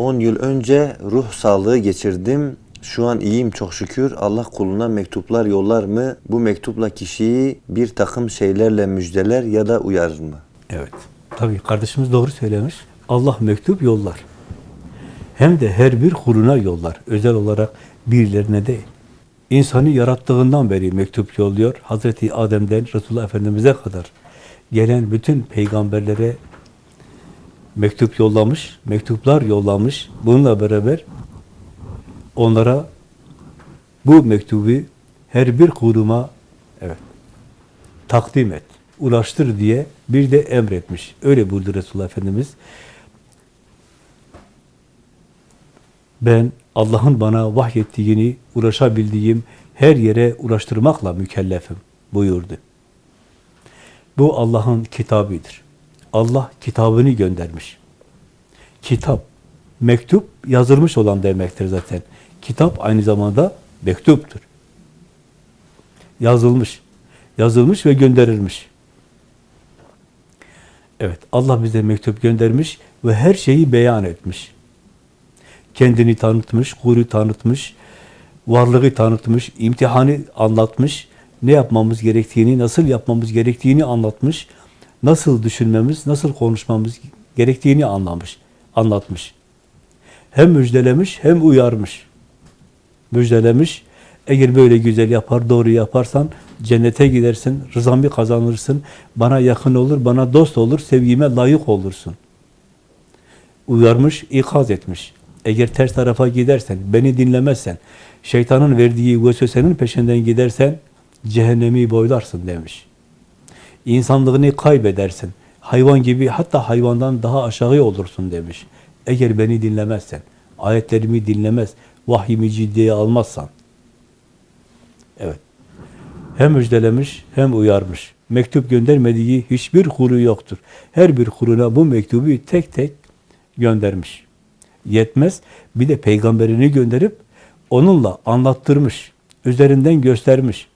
10 yıl önce ruh sağlığı geçirdim. Şu an iyiyim çok şükür. Allah kuluna mektuplar yollar mı? Bu mektupla kişiyi bir takım şeylerle müjdeler ya da uyarır mı? Evet. Tabii kardeşimiz doğru söylemiş. Allah mektup yollar. Hem de her bir kuluna yollar. Özel olarak birilerine değil. İnsanı yarattığından beri mektup yolluyor. Hazreti Adem'den Resulullah Efendimiz'e kadar gelen bütün peygamberlere mektup yollamış, mektuplar yollamış. Bununla beraber onlara bu mektubu her bir kuluma evet takdim et, ulaştır diye bir de emretmiş. Öyle buyurdu Resulullah Efendimiz. Ben Allah'ın bana vahyettiğini ulaşabildiğim her yere ulaştırmakla mükellefim buyurdu. Bu Allah'ın kitabıdır. Allah kitabını göndermiş. Kitap, mektup yazılmış olan demektir zaten. Kitap aynı zamanda mektuptur. Yazılmış. Yazılmış ve gönderilmiş. Evet, Allah bize mektup göndermiş ve her şeyi beyan etmiş. Kendini tanıtmış, kuru tanıtmış, varlığı tanıtmış, imtihanı anlatmış, ne yapmamız gerektiğini, nasıl yapmamız gerektiğini anlatmış, nasıl düşünmemiz, nasıl konuşmamız gerektiğini anlamış, anlatmış. Hem müjdelemiş hem uyarmış. Müjdelemiş, eğer böyle güzel yapar, doğru yaparsan cennete gidersin, rızamı kazanırsın, bana yakın olur, bana dost olur, sevgime layık olursun. Uyarmış, ikaz etmiş. Eğer ters tarafa gidersen, beni dinlemezsen, şeytanın verdiği vesvesenin peşinden gidersen, cehennemi boylarsın demiş. İnsanlığını kaybedersin. Hayvan gibi, hatta hayvandan daha aşağı olursun demiş. Eğer beni dinlemezsen, ayetlerimi dinlemez, vahyimi ciddiye almazsan. Evet. Hem müjdelemiş hem uyarmış. Mektup göndermediği hiçbir kulu yoktur. Her bir kuluna bu mektubu tek tek göndermiş. Yetmez. Bir de peygamberini gönderip onunla anlattırmış. Üzerinden göstermiş.